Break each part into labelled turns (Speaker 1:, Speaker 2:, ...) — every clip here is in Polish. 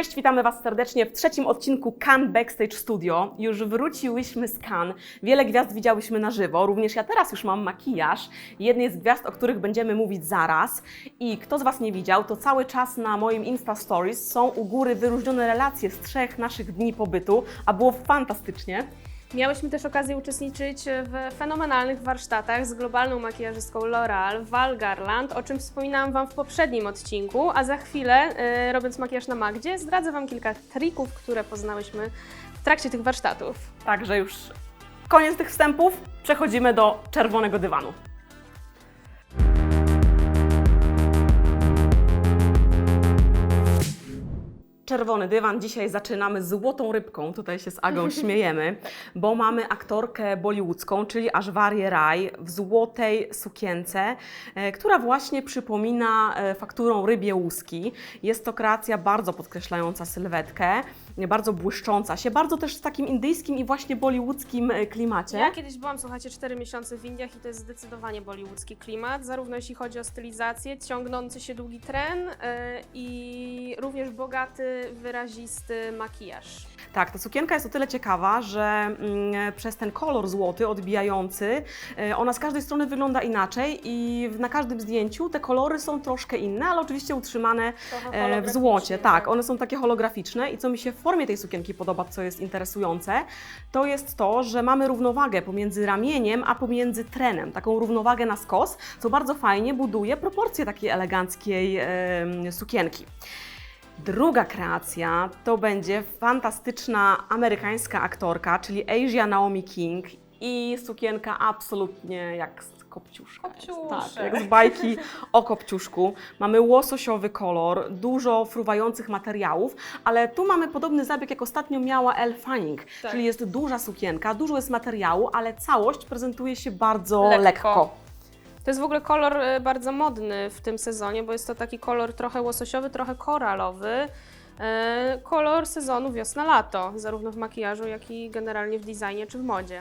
Speaker 1: Cześć, witamy Was serdecznie w trzecim odcinku Cannes Backstage Studio. Już wróciłyśmy z Cannes. Wiele gwiazd widziałyśmy na żywo, również ja teraz już mam makijaż jednej z gwiazd, o których będziemy mówić zaraz. I kto z Was nie widział, to cały czas na moim Insta Stories są u góry wyróżnione relacje z trzech naszych dni pobytu, a było fantastycznie.
Speaker 2: Miałyśmy też okazję uczestniczyć w fenomenalnych warsztatach z globalną makijażystką L'Oreal, Val Garland, o czym wspominałam Wam w poprzednim odcinku, a za chwilę, y, robiąc makijaż na Magdzie, zdradzę Wam kilka trików, które poznałyśmy w trakcie tych warsztatów.
Speaker 1: Także już koniec tych wstępów, przechodzimy do czerwonego dywanu. Czerwony dywan. Dzisiaj zaczynamy złotą rybką. Tutaj się z Agą śmiejemy, bo mamy aktorkę bollywoodzką, czyli Ażwarię Raj w złotej sukience, e, która właśnie przypomina e, fakturą rybie łuski. Jest to kreacja bardzo podkreślająca sylwetkę, bardzo błyszcząca się, bardzo też w takim indyjskim i właśnie bollywoodzkim e, klimacie.
Speaker 2: Ja kiedyś byłam, słuchajcie, 4 miesiące w Indiach i to jest zdecydowanie bollywoodzki klimat, zarówno jeśli chodzi o stylizację, ciągnący się długi tren y, i również bogaty, wyrazisty makijaż.
Speaker 1: Tak, ta sukienka jest o tyle ciekawa, że mm, przez ten kolor złoty odbijający, e, ona z każdej strony wygląda inaczej i na każdym zdjęciu te kolory są troszkę inne, ale oczywiście utrzymane e, w złocie. Tak, one są takie holograficzne i co mi się w formie tej sukienki podoba, co jest interesujące, to jest to, że mamy równowagę pomiędzy ramieniem, a pomiędzy trenem. Taką równowagę na skos, co bardzo fajnie buduje proporcje takiej eleganckiej sukienki. Druga kreacja to będzie fantastyczna amerykańska aktorka, czyli Asia Naomi King i sukienka absolutnie jak z kopciuszka.
Speaker 2: Kopciuszek.
Speaker 1: Tak, jak z bajki o kopciuszku. Mamy łososiowy kolor, dużo fruwających materiałów, ale tu mamy podobny zabieg jak ostatnio miała Elle Fanning,
Speaker 2: Tak.
Speaker 1: czyli jest duża sukienka, dużo jest materiału, ale całość prezentuje się bardzo
Speaker 2: Lekko.
Speaker 1: lekko.
Speaker 2: To jest w ogóle kolor e, bardzo modny w tym sezonie, bo jest to taki kolor trochę łososiowy, trochę koralowy. E, Kolor sezonu wiosna-lato, zarówno w makijażu, jak i generalnie w designie czy w modzie.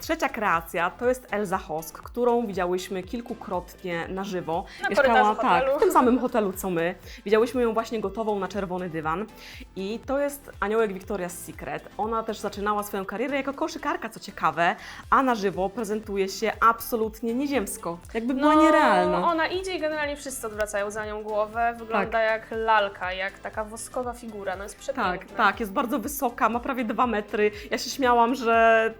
Speaker 1: Trzecia kreacja to jest Elza Hosk, którą widziałyśmy kilkukrotnie na żywo.
Speaker 2: Na korytarzu
Speaker 1: tak, w tym samym hotelu co my. Widziałyśmy ją właśnie gotową na czerwony dywan. I to jest aniołek Victoria's Secret. Ona też zaczynała swoją karierę jako koszykarka, co ciekawe, a na żywo prezentuje się absolutnie nieziemsko. Jakby była nierealna.
Speaker 2: No, Ona idzie i generalnie wszyscy odwracają za nią głowę. Wygląda
Speaker 1: Tak.
Speaker 2: jak lalka, jak taka woskowa figura. No jest przepiękna.
Speaker 1: Tak, tak, jest bardzo wysoka, ma prawie dwa metry. Ja się śmiałam, że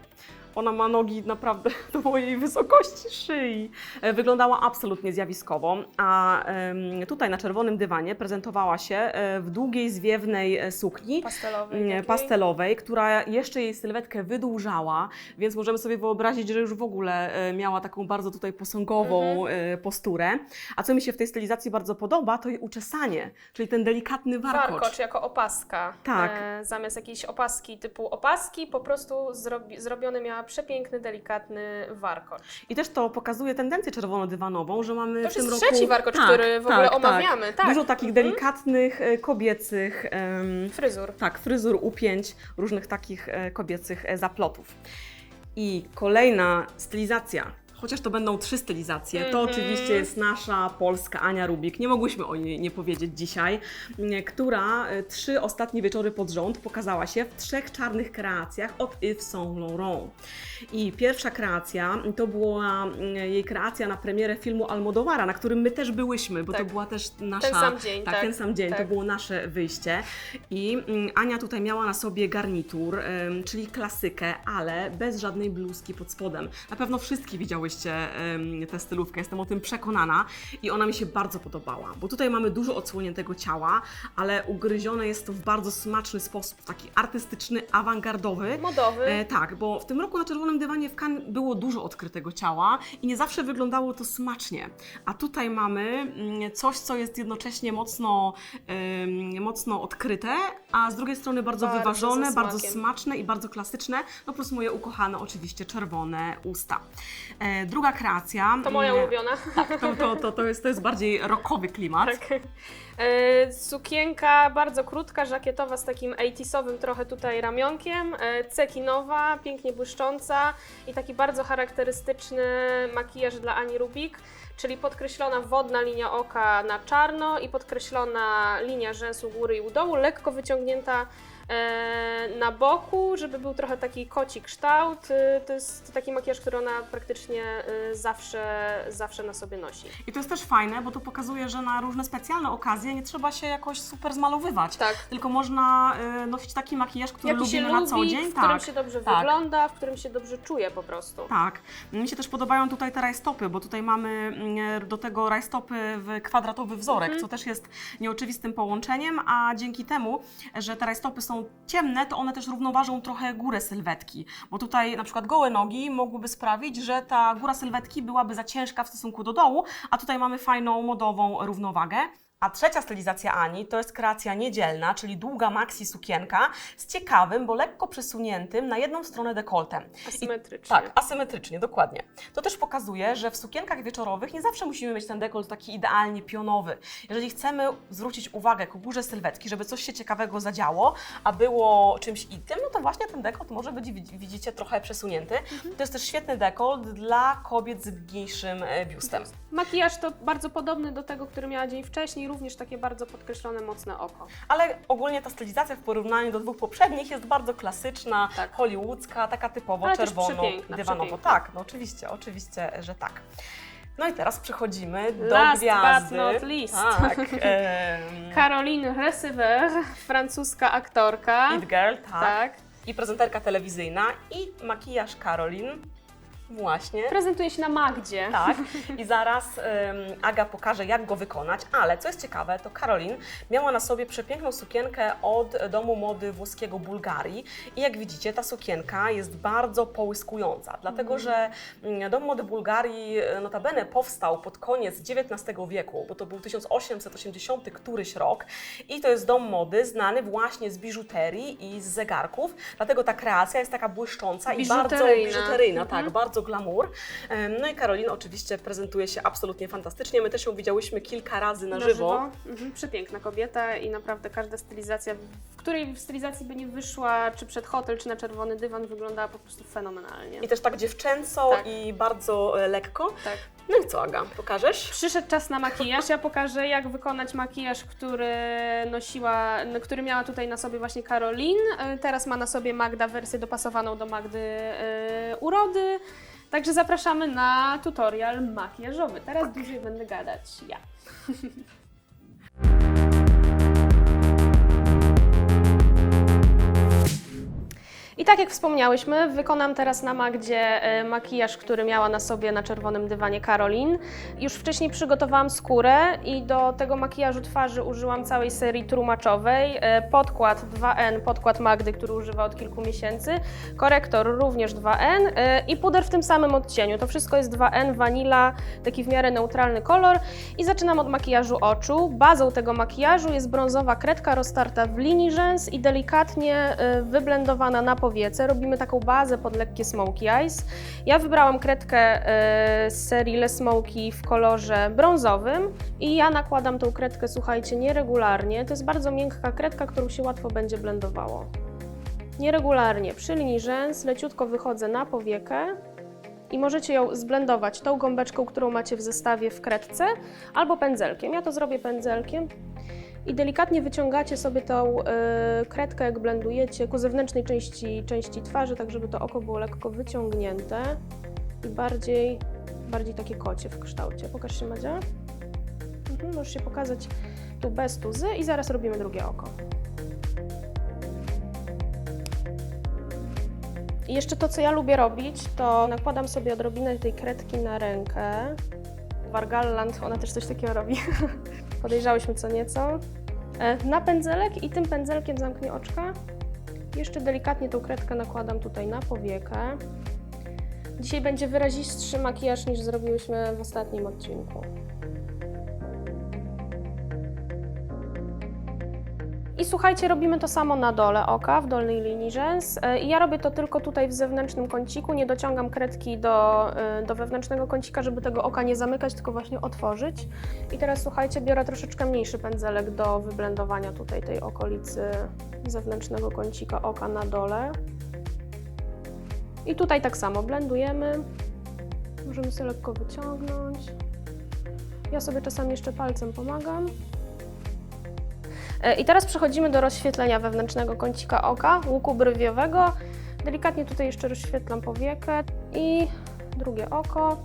Speaker 1: ona ma nogi naprawdę do mojej wysokości szyi. E, Wyglądała absolutnie zjawiskowo, a tutaj na czerwonym dywanie prezentowała się e, w długiej, zwiewnej e, sukni.
Speaker 2: Pastelowej.
Speaker 1: Pastelowej, która jeszcze jej sylwetkę wydłużała, więc możemy sobie wyobrazić, że już w ogóle miała taką bardzo tutaj posągową e, posturę. A co mi się w tej stylizacji bardzo podoba, to jej uczesanie, czyli ten delikatny warkocz.
Speaker 2: Warkocz jako opaska.
Speaker 1: Tak.
Speaker 2: E, zamiast jakiejś opaski typu opaski, po prostu zrobi, zrobiony miała przepiękny, delikatny warkocz.
Speaker 1: I też to pokazuje tendencję czerwono-dywanową, że mamy
Speaker 2: To
Speaker 1: w tym
Speaker 2: jest
Speaker 1: roku...
Speaker 2: trzeci warkocz, który w ogóle omawiamy. Tak.
Speaker 1: Dużo takich
Speaker 2: Mhm.
Speaker 1: delikatnych, e, kobiecych, em,
Speaker 2: Fryzur.
Speaker 1: tak, fryzur, upięć, różnych takich e, kobiecych e, zaplotów. I kolejna stylizacja. Chociaż to będą trzy stylizacje, to
Speaker 2: Mhm.
Speaker 1: oczywiście jest nasza polska Ania Rubik. Nie mogłyśmy o niej nie powiedzieć dzisiaj, która e, trzy ostatnie wieczory pod rząd pokazała się w trzech czarnych kreacjach od Yves Saint Laurent. I pierwsza kreacja to była mm, jej kreacja na premierę filmu Almodovara, na którym my też byłyśmy, bo to
Speaker 2: Tak.
Speaker 1: była też nasza.
Speaker 2: Ten sam dzień,
Speaker 1: tak,
Speaker 2: tak.
Speaker 1: ten sam dzień, to
Speaker 2: tak.
Speaker 1: było nasze wyjście. I mm, Ania tutaj miała na sobie garnitur, czyli klasykę, ale bez żadnej bluzki pod spodem. Na pewno wszystkie widziałyście tę stylówkę, jestem o tym przekonana i ona mi się bardzo podobała, bo tutaj mamy dużo odsłoniętego ciała, ale ugryzione jest to w bardzo smaczny sposób, taki artystyczny, awangardowy.
Speaker 2: Modowy.
Speaker 1: E, tak, bo w tym roku na czerwonym dywanie w Cannes było dużo odkrytego ciała i nie zawsze wyglądało to smacznie. A tutaj mamy mm, coś, co jest jednocześnie mocno, ym, mocno odkryte, a z drugiej strony bardzo,
Speaker 2: Bardzo
Speaker 1: wyważone, bardzo smaczne i bardzo klasyczne. No plus moje ukochane oczywiście czerwone usta. E, druga kreacja.
Speaker 2: To moja
Speaker 1: Mm,
Speaker 2: ulubiona.
Speaker 1: To, to, to, to, jest, to jest bardziej rockowy klimat.
Speaker 2: Tak. E, Sukienka bardzo krótka, żakietowa z takim 80-owym trochę tutaj ramionkiem, e, cekinowa, pięknie błyszcząca i taki bardzo charakterystyczny makijaż dla Ani Rubik, czyli podkreślona wodna linia oka na czarno i podkreślona linia rzęsu góry i u dołu, lekko wyciągnięta e, na boku, żeby był trochę taki koci kształt. E, To jest taki makijaż, który ona praktycznie e, zawsze, zawsze na sobie nosi.
Speaker 1: I to jest też fajne, bo to pokazuje, że na różne specjalne okazje nie trzeba się jakoś super zmalowywać.
Speaker 2: Tak.
Speaker 1: Tylko można y, nosić taki makijaż, który
Speaker 2: Jaki
Speaker 1: lubimy
Speaker 2: lubi,
Speaker 1: na co dzień.
Speaker 2: w którym
Speaker 1: tak.
Speaker 2: się dobrze
Speaker 1: tak.
Speaker 2: wygląda, w którym się dobrze czuje po prostu.
Speaker 1: Tak. Mi się też podobają tutaj te rajstopy, bo tutaj mamy mm, do tego rajstopy w kwadratowy wzorek,
Speaker 2: Mhm.
Speaker 1: co też jest nieoczywistym połączeniem, a dzięki temu, że te rajstopy są ciemne, to one też równoważą trochę górę sylwetki, bo tutaj na przykład gołe nogi mogłyby sprawić, że ta góra sylwetki byłaby za ciężka w stosunku do dołu, a tutaj mamy fajną, modową równowagę. A trzecia stylizacja Ani to jest kreacja niedzielna, czyli długa maxi sukienka z ciekawym, bo lekko przesuniętym na jedną stronę dekoltem.
Speaker 2: Asymetrycznie.
Speaker 1: Tak, asymetrycznie, dokładnie. To też pokazuje, że w sukienkach wieczorowych nie zawsze musimy mieć ten dekolt taki idealnie pionowy. Jeżeli chcemy zwrócić uwagę ku górze sylwetki, żeby coś się ciekawego zadziało, a było czymś innym, no to właśnie ten dekolt może być, widz- widzicie, trochę przesunięty. To jest też świetny dekolt dla kobiet z mniejszym e, biustem.
Speaker 2: Makijaż to bardzo podobny do tego, który miała dzień wcześniej, również takie bardzo podkreślone, mocne oko.
Speaker 1: Ale ogólnie ta stylizacja w porównaniu do dwóch poprzednich jest bardzo klasyczna,
Speaker 2: Tak.
Speaker 1: hollywoodzka, taka typowo
Speaker 2: Ale też
Speaker 1: czerwono,
Speaker 2: przepiękna,
Speaker 1: dywanowo.
Speaker 2: przepiękna.
Speaker 1: Tak, no oczywiście, oczywiście, że tak. No i teraz przechodzimy do
Speaker 2: Last but
Speaker 1: gwiazdy.
Speaker 2: not least.
Speaker 1: Tak. em,
Speaker 2: Caroline Reciver, francuska aktorka.
Speaker 1: It Girl, tak.
Speaker 2: Tak.
Speaker 1: I prezenterka telewizyjna i makijaż Caroline. Właśnie.
Speaker 2: Prezentuje się na Magdzie.
Speaker 1: Tak, i zaraz em, Aga pokaże, jak go wykonać, ale co jest ciekawe, to Karolin miała na sobie przepiękną sukienkę od domu mody włoskiego Bułgarii i jak widzicie, ta sukienka jest bardzo połyskująca, dlatego że mm, dom mody Bułgarii e, notabene powstał pod koniec XIX wieku, bo to był 1880 któryś rok i to jest dom mody znany właśnie z biżuterii i z zegarków, dlatego ta kreacja jest taka błyszcząca i bardzo
Speaker 2: Biżuteryjna.
Speaker 1: biżuteryjna,
Speaker 2: Mhm.
Speaker 1: tak, bardzo glamour. No i Karolina oczywiście prezentuje się absolutnie fantastycznie. My też ją widziałyśmy kilka razy na, żywo.
Speaker 2: Mhm. Przepiękna kobieta i naprawdę każda stylizacja, w której stylizacji by nie wyszła, czy przed hotel, czy na czerwony dywan, wyglądała po prostu fenomenalnie.
Speaker 1: I też tak dziewczęco
Speaker 2: Tak.
Speaker 1: i bardzo e, lekko.
Speaker 2: Tak.
Speaker 1: No i co, Aga, pokażesz?
Speaker 2: Przyszedł czas na makijaż. Ja pokażę, jak wykonać makijaż, który nosiła, który miała tutaj na sobie właśnie Karolin. E, Teraz ma na sobie Magda wersję dopasowaną do Magdy e, urody. Także zapraszamy na tutorial makijażowy. Teraz dłużej będę gadać ja. I tak jak wspomniałyśmy, wykonam teraz na Magdzie e, makijaż, który miała na sobie na czerwonym dywanie Karolin. Już wcześniej przygotowałam skórę i do tego makijażu twarzy użyłam całej serii trumaczowej. E, Podkład 2N, podkład Magdy, który używa od kilku miesięcy. Korektor również 2N e, i puder w tym samym odcieniu. To wszystko jest 2N, vanilla, taki w miarę neutralny kolor. I zaczynam od makijażu oczu. Bazą tego makijażu jest brązowa kredka roztarta w linii rzęs i delikatnie wyblendowana na powiece. Robimy taką bazę pod lekkie smoky eyes. Ja wybrałam kredkę e, z serii Le Smoky w kolorze brązowym i ja nakładam tą kredkę, słuchajcie, nieregularnie. To jest bardzo miękka kredka, którą się łatwo będzie blendowało. Nieregularnie przy linii rzęs leciutko wychodzę na powiekę i możecie ją zblendować tą gąbeczką, którą macie w zestawie w kredce, albo pędzelkiem. Ja to zrobię pędzelkiem. I delikatnie wyciągacie sobie tą y, kredkę, jak blendujecie, ku zewnętrznej części, części twarzy, tak żeby to oko było lekko wyciągnięte i bardziej, bardziej takie kocie w kształcie. Pokaż się, Madzia. Mhm, możesz się pokazać tu bez tuzy i zaraz robimy drugie oko. I jeszcze to, co ja lubię robić, to nakładam sobie odrobinę tej kredki na rękę. Wargalland, ona też coś takiego robi. Podejrzałyśmy co nieco. E, Na pędzelek i tym pędzelkiem zamknę oczka. Jeszcze delikatnie tą kredkę nakładam tutaj na powiekę. Dzisiaj będzie wyrazistszy makijaż niż zrobiłyśmy w ostatnim odcinku. Słuchajcie, robimy to samo na dole oka, w dolnej linii rzęs. E, I ja robię to tylko tutaj w zewnętrznym kąciku, nie dociągam kredki do, e, do wewnętrznego kącika, żeby tego oka nie zamykać, tylko właśnie otworzyć. I teraz słuchajcie, biorę troszeczkę mniejszy pędzelek do wyblendowania tutaj tej okolicy zewnętrznego kącika oka na dole. I tutaj tak samo blendujemy. Możemy sobie lekko wyciągnąć. Ja sobie czasami jeszcze palcem pomagam. E, I teraz przechodzimy do rozświetlenia wewnętrznego kącika oka, łuku brwiowego. Delikatnie tutaj jeszcze rozświetlam powiekę i drugie oko.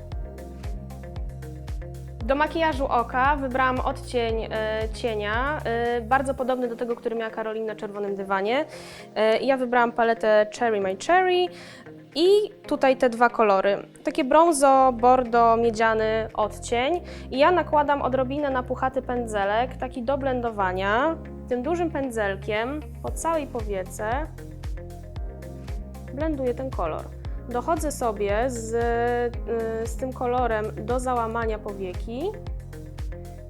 Speaker 2: Do makijażu oka wybrałam odcień e, cienia, e, bardzo podobny do tego, który miała Karolina na czerwonym dywanie. Ja wybrałam paletę Cherry My Cherry i tutaj te dwa kolory. Takie brązo, bordo, miedziany odcień. I ja nakładam odrobinę na puchaty pędzelek, taki do blendowania, tym dużym pędzelkiem po całej powiece blenduję ten kolor. Dochodzę sobie z, y, z tym kolorem do załamania powieki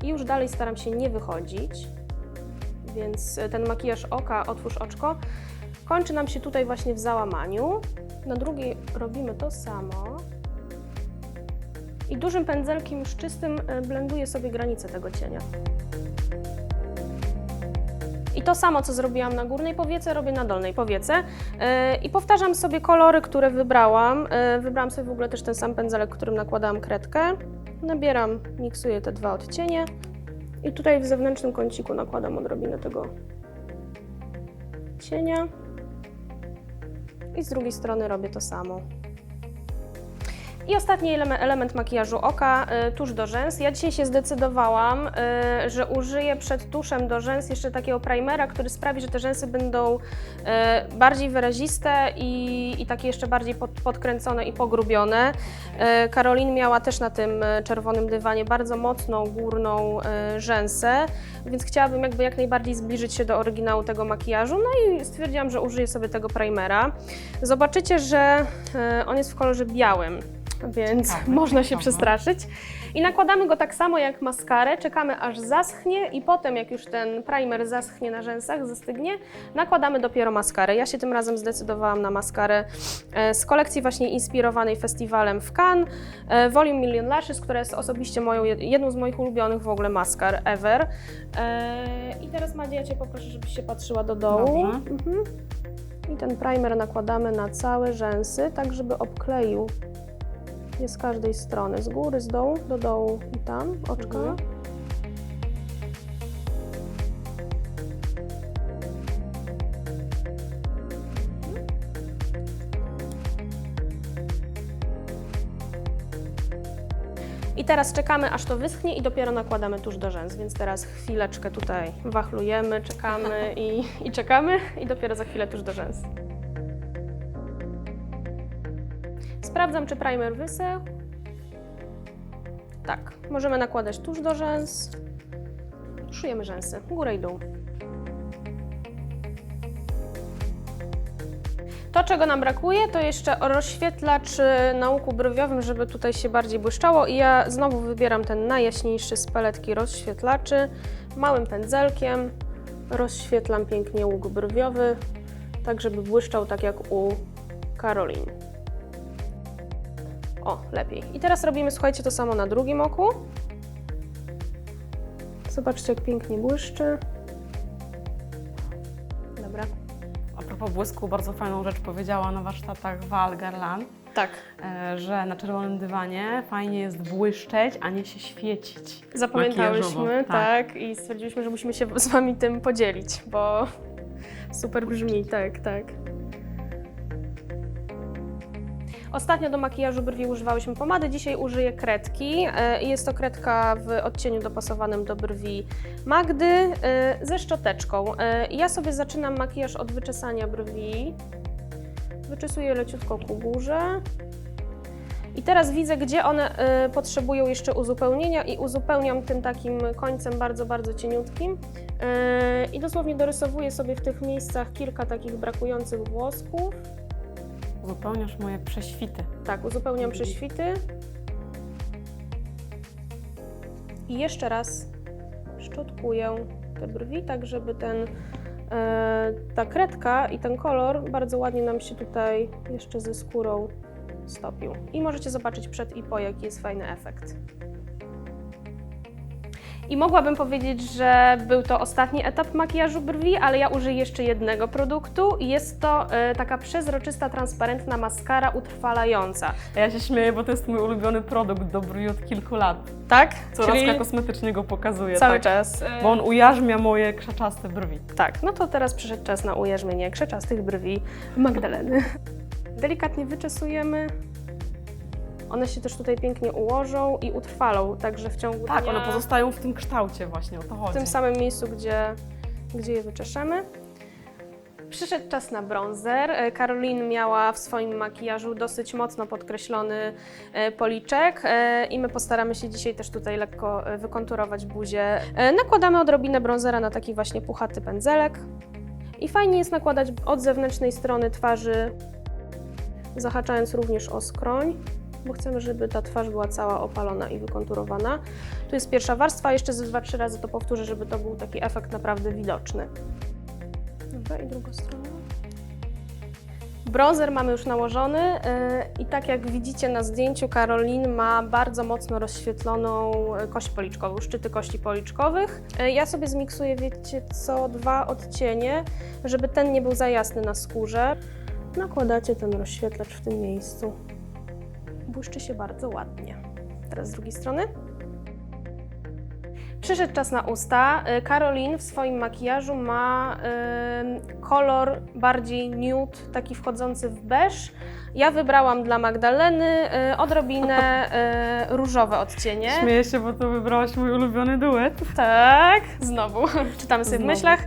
Speaker 2: i już dalej staram się nie wychodzić, więc ten makijaż oka, otwórz oczko, kończy nam się tutaj właśnie w załamaniu. Na drugiej robimy to samo. I dużym pędzelkiem już czystym y, blenduję sobie granice tego cienia. I to samo, co zrobiłam na górnej powiece, robię na dolnej powiece. Yy, I powtarzam sobie kolory, które wybrałam. Yy, Wybrałam sobie w ogóle też ten sam pędzelek, którym nakładałam kredkę. Nabieram, miksuję te dwa odcienie. I tutaj w zewnętrznym kąciku nakładam odrobinę tego cienia. I z drugiej strony robię to samo. I ostatni eleme- element makijażu oka, y, tusz do rzęs. Ja dzisiaj się zdecydowałam, y, że użyję przed tuszem do rzęs jeszcze takiego primera, który sprawi, że te rzęsy będą y, bardziej wyraziste i, i takie jeszcze bardziej pod, podkręcone i pogrubione. Karolin miała też na tym czerwonym dywanie bardzo mocną górną rzęsę, więc chciałabym jakby jak najbardziej zbliżyć się do oryginału tego makijażu, no i stwierdziłam, że użyję sobie tego primera. Zobaczycie, że on jest w kolorze białym więc
Speaker 1: Ciekawe,
Speaker 2: można się
Speaker 1: ciekawe.
Speaker 2: przestraszyć. I nakładamy go tak samo jak maskarę, czekamy aż zaschnie i potem jak już ten primer zaschnie na rzęsach, zastygnie, nakładamy dopiero maskarę. Ja się tym razem zdecydowałam na maskarę e, z kolekcji właśnie inspirowanej festiwalem w Cannes, e, Volume Million Lashes, która jest osobiście moją, jedną z moich ulubionych w ogóle maskar ever. E, I teraz Madzia, ja Cię poproszę, żebyś się patrzyła do dołu. Mhm. I ten primer nakładamy na całe rzęsy, tak żeby obkleił je z każdej strony, z góry, z dołu, do dołu i tam, oczka.
Speaker 1: Mhm.
Speaker 2: I teraz czekamy, aż to wyschnie i dopiero nakładamy tuż do rzęs, więc teraz chwileczkę tutaj wachlujemy, czekamy i, i czekamy i dopiero za chwilę tuż do rzęs. Sprawdzam, czy primer wysechł. Tak, możemy nakładać tuż do rzęs. Tuszujemy rzęsy, górę i dół. To, czego nam brakuje, to jeszcze rozświetlacz y, na łuku brwiowym, żeby tutaj się bardziej błyszczało. I ja znowu wybieram ten najjaśniejszy z paletki rozświetlaczy. Małym pędzelkiem rozświetlam pięknie łuk brwiowy, tak żeby błyszczał tak jak u Karolin. O, lepiej. I teraz robimy, słuchajcie, to samo na drugim oku. Zobaczcie, jak pięknie błyszczy. Dobra.
Speaker 1: A propos błysku, bardzo fajną rzecz powiedziała na warsztatach Val Garland,
Speaker 2: Tak.
Speaker 1: e, że na czerwonym dywanie fajnie jest błyszczeć, a nie się świecić.
Speaker 2: Zapamiętałyśmy,
Speaker 1: Makijażowo,
Speaker 2: tak. i stwierdziliśmy, że musimy się z Wami tym podzielić, bo super brzmi, tak, tak. Ostatnio do makijażu brwi używałyśmy pomady, dzisiaj użyję kredki. e, Jest to kredka w odcieniu dopasowanym do brwi Magdy e, ze szczoteczką. E, Ja sobie zaczynam makijaż od wyczesania brwi. Wyczesuję leciutko ku górze. I teraz widzę, gdzie one potrzebują jeszcze uzupełnienia i uzupełniam tym takim końcem bardzo, bardzo cieniutkim. I dosłownie dorysowuję sobie w tych miejscach kilka takich brakujących włosków.
Speaker 1: Uzupełniasz moje prześwity.
Speaker 2: Tak, uzupełniam prześwity. I jeszcze raz szczotkuję te brwi, tak żeby ten e, ta kredka i ten kolor bardzo ładnie nam się tutaj jeszcze ze skórą stopił. I możecie zobaczyć przed i po, jaki jest fajny efekt. I mogłabym powiedzieć, że był to ostatni etap makijażu brwi, ale ja użyję jeszcze jednego produktu jest to e, taka przezroczysta, transparentna maskara utrwalająca.
Speaker 1: Ja się śmieję, bo to jest mój ulubiony produkt do brwi od kilku lat.
Speaker 2: Tak?
Speaker 1: Co
Speaker 2: Czyli
Speaker 1: Czyli... kosmetycznie go pokazuje.
Speaker 2: cały
Speaker 1: tak.
Speaker 2: czas.
Speaker 1: Bo on ujarzmia moje krzaczaste brwi.
Speaker 2: Tak, no to teraz przyszedł czas na ujarzmienie krzeczastych brwi Magdaleny. Delikatnie wyczesujemy. One się też tutaj pięknie ułożą i utrwalą, także w ciągu
Speaker 1: Tak,
Speaker 2: dnia,
Speaker 1: one pozostają w tym kształcie właśnie, o to
Speaker 2: w
Speaker 1: chodzi.
Speaker 2: tym samym miejscu, gdzie, gdzie je wyczeszemy. Przyszedł czas na bronzer. E, Caroline miała w swoim makijażu dosyć mocno podkreślony e, policzek e, i my postaramy się dzisiaj też tutaj lekko wykonturować buzię. Nakładamy odrobinę bronzera na taki właśnie puchaty pędzelek i fajnie jest nakładać od zewnętrznej strony twarzy, zahaczając również o skroń, bo chcemy, żeby ta twarz była cała opalona i wykonturowana. Tu jest pierwsza warstwa, jeszcze ze 2-3 razy to powtórzę, żeby to był taki efekt naprawdę widoczny. Dobra, i drugą stronę. Bronzer mamy już nałożony yy, i tak jak widzicie na zdjęciu, Karolin ma bardzo mocno rozświetloną y, kość policzkową, szczyty kości policzkowych. Yy, Ja sobie zmiksuję, wiecie co, dwa odcienie, żeby ten nie był za jasny na skórze. Nakładacie ten rozświetlacz w tym miejscu. Błyszczy się bardzo ładnie. Teraz z drugiej strony. Przyszedł czas na usta. Y, Caroline w swoim makijażu ma y, kolor bardziej nude, taki wchodzący w beż. Ja wybrałam dla Magdaleny y, odrobinę y, różowe odcienie.
Speaker 1: Śmieję się, bo to wybrałaś mój ulubiony duet.
Speaker 2: Tak, znowu czytamy sobie w
Speaker 1: Znowu.
Speaker 2: myślach.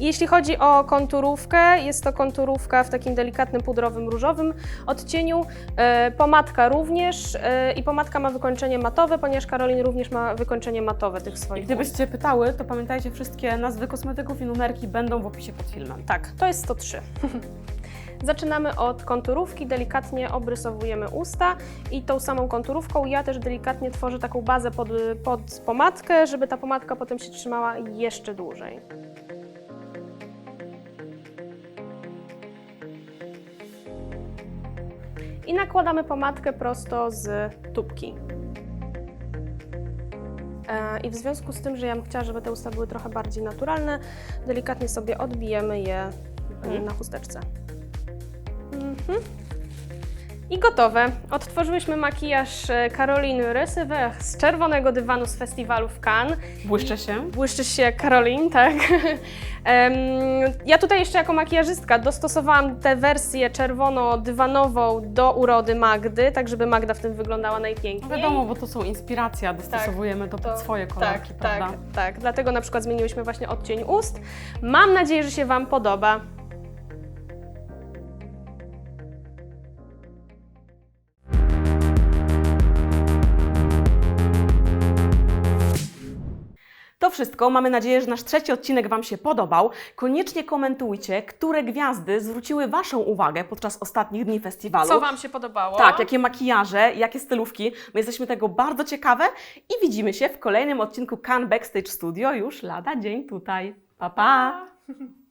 Speaker 2: Jeśli chodzi o konturówkę, jest to konturówka w takim delikatnym pudrowym różowym odcieniu. E, pomadka również e, i pomadka ma wykończenie matowe, ponieważ Karolin również ma wykończenie matowe tych
Speaker 1: I
Speaker 2: swoich.
Speaker 1: gdybyście pytały, to pamiętajcie, wszystkie nazwy kosmetyków i numerki będą w opisie pod filmem.
Speaker 2: Tak, to jest 103. Zaczynamy od konturówki, delikatnie obrysowujemy usta i tą samą konturówką ja też delikatnie tworzę taką bazę pod, pod pomadkę, żeby ta pomadka potem się trzymała jeszcze dłużej. I nakładamy pomadkę prosto z tubki. E, I w związku z tym, że ja bym chciała, żeby te usta były trochę bardziej naturalne, delikatnie sobie odbijemy je e,
Speaker 1: Mhm.
Speaker 2: na chusteczce. Mhm. I gotowe. Odtworzyłyśmy makijaż e, Caroline Receveur z czerwonego dywanu z festiwalu w Cannes.
Speaker 1: Błyszczę się.
Speaker 2: Błyszczysz się jak Caroline, tak? Ja tutaj jeszcze jako makijażystka dostosowałam tę wersję czerwono-dywanową do urody Magdy, tak żeby Magda w tym wyglądała
Speaker 1: No
Speaker 2: najpiękniej.
Speaker 1: wiadomo, bo to są inspiracja, dostosowujemy to,
Speaker 2: To-
Speaker 1: pod swoje kolorki,
Speaker 2: tak,
Speaker 1: prawda?
Speaker 2: tak, tak. Dlatego na przykład zmieniłyśmy właśnie odcień ust. Mam nadzieję, że się Wam podoba.
Speaker 1: Wszystko. Mamy nadzieję, że nasz trzeci odcinek Wam się podobał. Koniecznie komentujcie, które gwiazdy zwróciły Waszą uwagę podczas ostatnich dni festiwalu.
Speaker 2: Co Wam się podobało?
Speaker 1: Tak, jakie makijaże, jakie stylówki. My jesteśmy tego bardzo ciekawe i widzimy się w kolejnym odcinku Can Backstage Studio już lada dzień tutaj. Pa, pa!
Speaker 2: pa.